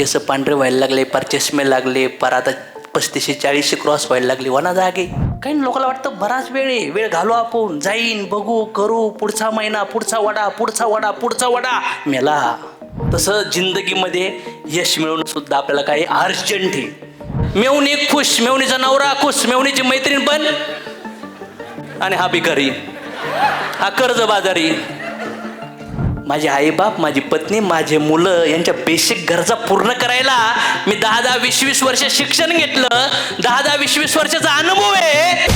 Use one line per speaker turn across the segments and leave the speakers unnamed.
केस पांढरे व्हायला लागले पार चष्मे लागले पार आता पस्तीसशे चाळीसशे क्रॉस व्हायला लागली वना जागे काही लोकांना वाटतं बराच वेळ आहे वेळ घालू आपण. जाईन बघू करू पुढचा महिना पुढचा वडा पुढचा वडा पुढचा वडा मेला. तसं जिंदगीमध्ये यश मिळवणं सुद्धा आपल्याला काही अर्जंट आहे. मेवणी खुश मेवणीचा नवरा खुश मेवणीची मैत्रीण पण. आणि हा भिकारी. हा कर्ज बाजारी माझे आईबाप माझी पत्नी माझे मुलं यांच्या बेसिक गरजा पूर्ण करायला मी दहा दहा वीस वीस वर्ष शिक्षण घेतलं. दहा दहा वीस वीस वर्षाचा अनुभव आहे.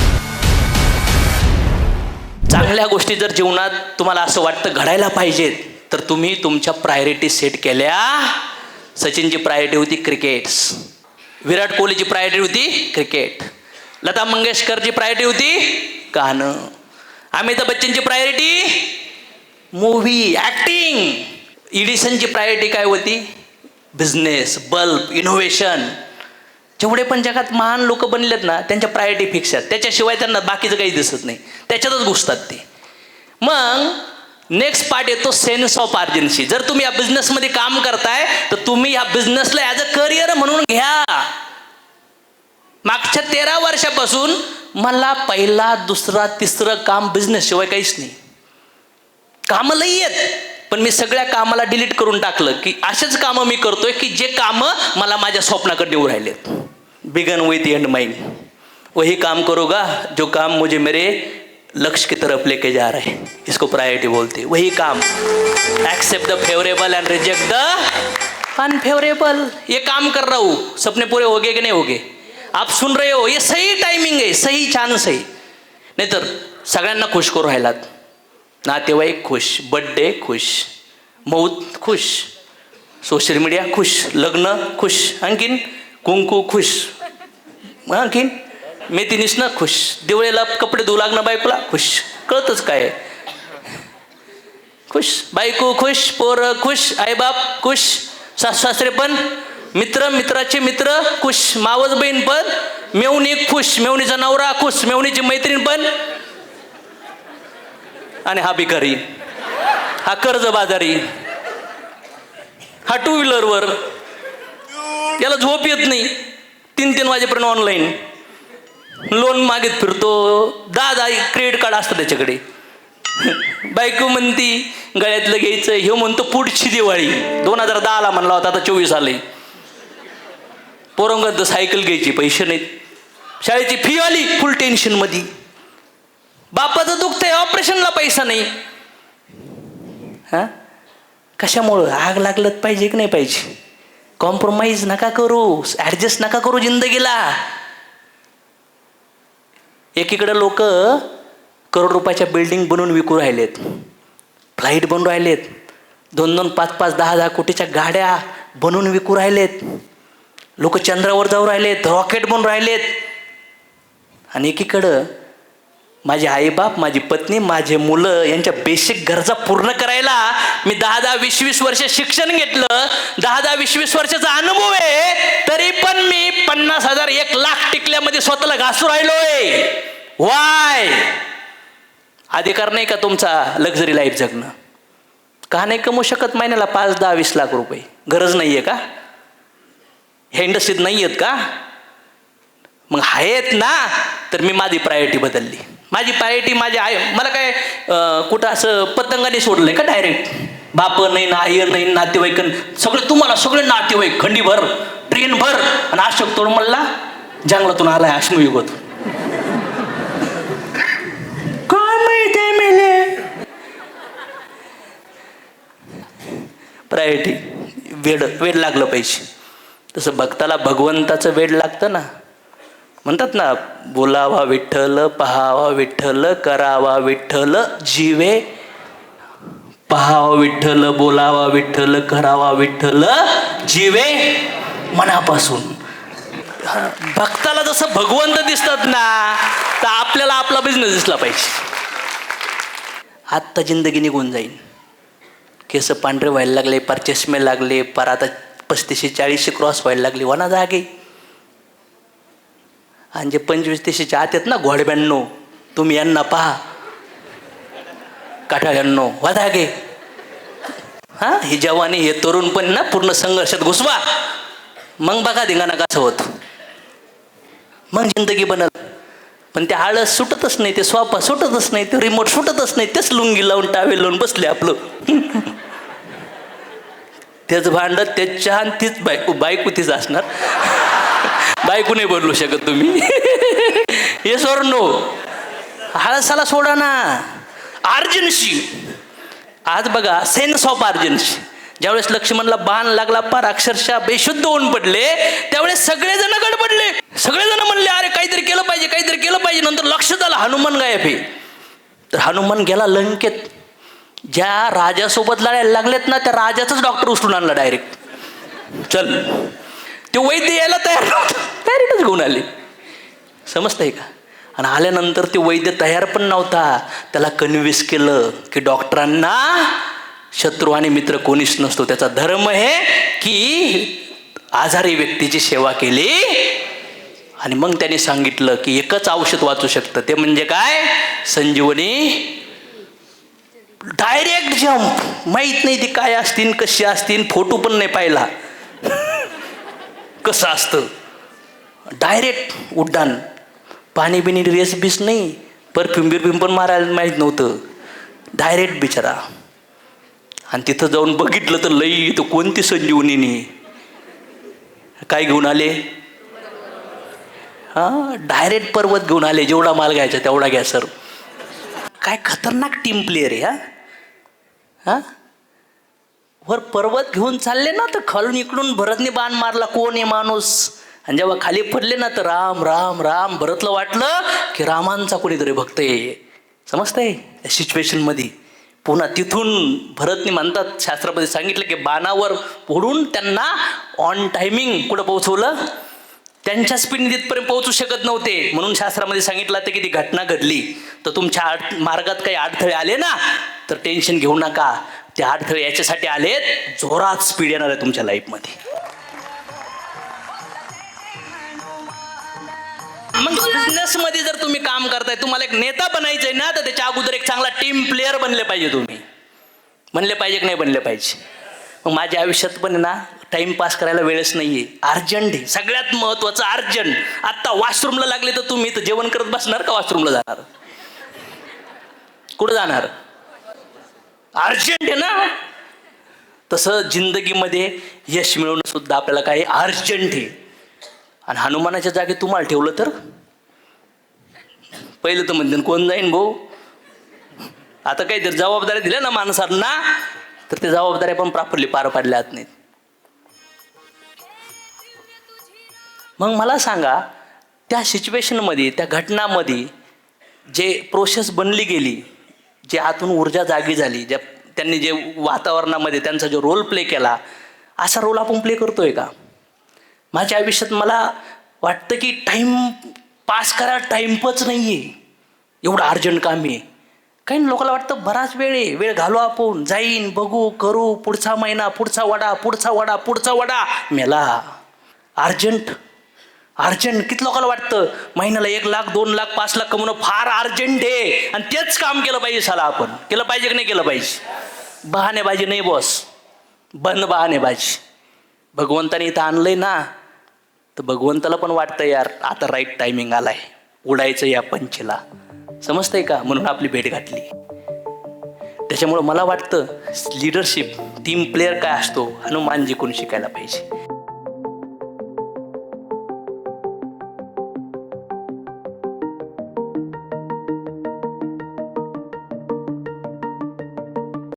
चांगल्या गोष्टी जर जीवनात तुम्हाला असं वाटतं घडायला पाहिजेत तर तुम्ही तुमच्या प्रायोरिटी सेट केल्या. सचिनची प्रायोरिटी होती क्रिकेट्स विराट कोहलीची प्रायोरिटी होती क्रिकेट लता मंगेशकरची प्रायोरिटी होती गाणं. अमिताभ बच्चनची प्रायोरिटी मूव्ही ॲक्टिंग इडिसनची प्रायोरिटी काय होती? बिझनेस बल्ब इनोव्हेशन जेवढे पण जगात महान लोक बनलेत ना त्यांच्या प्रायोरिटी फिक्स आहेत. त्याच्याशिवाय त्यांना बाकीचं काही दिसत नाही. त्याच्यातच घुसतात ते. मग नेक्स्ट पार्ट येतो सेन्स ऑफ अर्जन्सी जर तुम्ही या बिझनेसमध्ये काम करताय तर तुम्ही या बिझनेसला ॲज अ करिअर म्हणून घ्या. मागच्या तेरा वर्षापासून मला पहिला दुसरा तिसरं काम बिझनेस शिवाय काहीच नाही. कामं लई आहेत. पण मी सगळ्या कामाला डिलीट करून टाकलं की असेच कामं मी करतोय की जे कामं मला माझ्या स्वप्नाकडे नेऊ राहिलेत बिगन विथ एंड माइंड वही काम करोगा जो काम मुझे मेरे लक्ष्य की तरफ लेके जा रहे हैं. इसको प्रायोरिटी बोलते वही काम. Accept the favourable and reject the unfavourable ये काम कर रहा हूँ. सपने पूरे हो गए कि नहीं हो गए? आप सुन रहे हो ये सही टायमिंग आहे सही चान्स आहे नाहीतर सगळ्यांना खुश करू राहिलात. नातेवाईक खुश बड्डे खुश मौत खुश सोशल मीडिया खुश लग्न खुश आणखीन कुंकू खुश आणखीन मेथी मेथीनिसनं खुश दिवळीला कपडे धुऊ लागणं बायकोला खुश कळतच काय? खुश बायको खुश पोरं खुश आईबाप खुश सास सासरे पण मित्र मित्राचे मित्र खुश मावस बहीण पण मेवणी खुश मेवणीचा नवरा खुश मेवणीची मैत्रीण पण आणि हा भिकारी. हा कर्ज बाजारी हा टू व्हीलरवर याला झोप येत नाही. तीन तीन वाजेपर्यंत ऑनलाईन लोन मागेत फिरतो. दहा दहा क्रेडिट कार्ड असतं त्याच्याकडे. बायको म्हणती गळ्यातलं घ्यायचं. हे म्हणतो पुढची दिवाळी. दोन हजार दहाला म्हणला होता आता चोवीस आले. पोरंगत सायकल घ्यायची पैसे नाहीत. शाळेची फी आली फुल टेन्शनमध्ये बापाचं दुखतंय ऑपरेशनला पैसा नाही. हां? कशामुळं? आग लागलत पाहिजे की नाही पाहिजे? कॉम्प्रोमाइज नका करू ॲडजस्ट नका करू जिंदगीला. एकीकडे लोक करोड रुपयाच्या बिल्डिंग बनवून विकू राहिलेत. फ्लाईट बनवून राहिलेत. दोन दोन पाच पाच दहा दहा कोटीच्या गाड्या बनवून विकू राहिलेत. लोक चंद्रावर जाऊ राहिलेत रॉकेट बनून राहिलेत. आणि एकीकडं माझे आईबाप माझी पत्नी माझे मुलं यांच्या बेसिक गरजा पूर्ण करायला मी दहा दहा वीस वीस वर्ष शिक्षण घेतलं. दहा दहा वीस वीस वर्षाचा अनुभव आहे तरी पण मी पन्नास हजार एक लाख टिकल्यामध्ये स्वतःला घासू राहिलोय. वाय अधिकार नाही का तुमचा लक्झरी लाईफ जगणं? का नाही कमवू शकत महिन्याला पाच दहा वीस लाख रुपये? गरज नाही आहे का? ह्या इंडस्ट्रीत नाही आहेत का? मग आहेत ना तर मी माझी प्रायोरिटी बदलली. माझी पायटी माझी आय मला काय कुठं असं पतंगाने सोडलंय का डायरेक्ट बाप नाही ना आई नाही नातेवाईक सगळे तुम्हाला सगळे नातेवाईक खंडीभर ट्रेन भर आणि अशोक तोडमलला जंगलातून आलाय अश्मयुगत काय माहिती मेले? प्रायोरिटी वेड वेड लागलं पाहिजे. तसं भक्ताला भगवंताचं वेड लागतं ना. म्हणतात ना बोलावा विठ्ठल पहावा विठ्ठल करावा विठ्ठल जीवे. पहावा विठ्ठल बोलावा विठ्ठल करावा विठ्ठल जीवे. मनापासून. भक्ताला जसं भगवंत दिसतात ना तर आपल्याला आपला बिझनेस दिसला पाहिजे. आत्ता जिंदगी निघून जाईल. केस पांढरे व्हायला लागले पार चष्मे लागले पार आता पस्तीसशे चाळीसशे क्रॉस व्हायला लागले वना जागे आणि जे पंचवीस तीसशेच्या आत आहेत ना घोडब्यांनो तुम्ही यांना पहा. काठाळ्यांनो वाधा गे हा? ही जवानी हे तरुण पण ना पूर्ण संघर्षात घुसवा. मग बघा धिंगाणा कसं होत. मग जिंदगी बनल. पण ते आळस सुटतच नाही ते स्वापा सुटतच नाही ते रिमोट सुटतच नाही तेच लुंगी लावून टावेल लावून बसले आपलं. तेच भांडत तेच चहा आणि तीच बायको बायको तीच असणार. बायको नाही बोलू शकत तुम्ही. हे सोर नो आळसाला सोडा ना. अर्जन्सी. आज बघा सेन्स ऑफ अर्जन्सी ज्यावेळेस लक्ष्मणला बाण लागला पार अक्षरशः बेशुद्ध होऊन पडले त्यावेळेस सगळेजण गडबडले. सगळेजण म्हणले अरे काहीतरी केलं पाहिजे काहीतरी केलं पाहिजे. नंतर लक्षात आलं हनुमान गायब आहे. तर हनुमान गेला लंकेत. ज्या राजासोबत लढायला लागलेत ना त्या राजाचाच डॉक्टर उचलून आणला डायरेक्ट चल. ते वैद्य यायला तयार तयारीतच घेऊन आले. समजतंय का? आणि आल्यानंतर ते वैद्य तयार पण नव्हता. त्याला कन्व्हिन्स केलं की डॉक्टरांना शत्रू आणि मित्र कोणीच नसतो. त्याचा धर्म आहे की आजारी व्यक्तीची सेवा केली. आणि मग त्याने सांगितलं की एकच औषध वाचू शकतं. ते म्हणजे काय? संजीवनी डायरेक्ट जम्प माहीत नाही ती काय असतील कशी असतील फोटो पण नाही पाहिला. कसं असतं? डायरेक्ट उड्डाण. पाणी बिनी रेस बीस नाही. परफ्यूम बिरफ्यूम पण मारायला माहीत नव्हतं. डायरेक्ट बिचारा. आणि तिथं जाऊन बघितलं तर लई तर कोणती संजीवनीनी काय घेऊन आले? हां डायरेक्ट पर्वत घेऊन आले. जेवढा माल घ्यायचा तेवढा घ्या सर काय खतरनाक टीम प्लेअर आहे हा? हां? वर पर्वत घेऊन चालले ना तर खालून इकडून भरतने बाण मारला कोण आहे माणूस? आणि जेव्हा खाली पडले ना तर राम राम राम भरतला वाटलं की रामांचा कोणीतरी भक्त आहे. समजतंय? या सिच्युएशनमध्ये पुन्हा तिथून भरतने म्हणतात शास्त्रामध्ये सांगितलं की बाणावर फोडून त्यांना ऑन टायमिंग कुठं पोहोचवलं? त्यांच्या स्पीडने तिथपर्यंत पोहोचू शकत नव्हते. म्हणून शास्त्रामध्ये सांगितलं तर की ती घटना घडली. तर तुमच्या मार्गात काही अडथळे आले ना तर टेन्शन घेऊ नका. ते अडथळे याच्यासाठी आलेत जोरात स्पीड येणार आहे तुमच्या लाईफमध्ये मग बिझनेसमध्ये जर तुम्ही काम करताय तुम्हाला एक नेता बनायचंय ना तर त्याच्या अगोदर एक चांगला टीम प्लेअर बनले पाहिजे तुम्ही. बनले पाहिजे की नाही बनले पाहिजे? मग माझ्या आयुष्यात पण ना टाइमपास करायला वेळच नाहीये. अर्जंट आहे. सगळ्यात महत्वाचं अर्जंट आत्ता वॉशरूमला लागले तर तुम्ही तर जेवण करत बसणार का वॉशरूमला जाणार? कुठं जाणार? अर्जंट आहे ना? तसं जिंदगीमध्ये यश मिळवणं सुद्धा आपल्याला काही अर्जंट आहे. आणि हनुमानाच्या जागी तुम्हाला ठेवलं तर? पहिलं तर म्हणते कोण जाईन भाऊ? आता काहीतरी जबाबदाऱ्या दिल्या ना माणसांना तर ते जबाबदाऱ्या पण प्रॉपरली पार पाडल्या जात नाहीत. मग मला सांगा त्या सिच्युएशनमध्ये त्या घटनामध्ये जे प्रोसेस बनली गेली जे आतून ऊर्जा जागी झाली ज्या त्यांनी जे वातावरणामध्ये त्यांचा जो रोल प्ले केला असा रोल आपण प्ले करतोय का? माझ्या आयुष्यात मला वाटतं की टाईम पास करा टाईमपच नाही आहे एवढं अर्जंट काम आहे. काही लोकांना वाटतं बराच वेळ आहे वेळ घालू आपण. जाईन बघू करू पुढचा महिना पुढचा वडा पुढचा वडा पुढचा वडा मेला. अर्जंट. अर्जंट किती लोकांना वाटतं? महिन्याला एक लाख दोन लाख पाच लाख कमवणं फार अर्जंट आहे आणि तेच काम केलं पाहिजे साला आपण. केलं पाहिजे की नाही केलं पाहिजे? बहाणेबाजी नाही बॉस बंद बहाणेबाजी भगवंताने इथं आणलंय ना तर भगवंताला पण वाटतं यार आता राईट टायमिंग आलाय. उडायचं या पंचीला. समजतंय का? म्हणून आपली भेट घातली. त्याच्यामुळं मला वाटतं लिडरशिप टीम प्लेअर काय असतो हनुमान जिंकून शिकायला पाहिजे?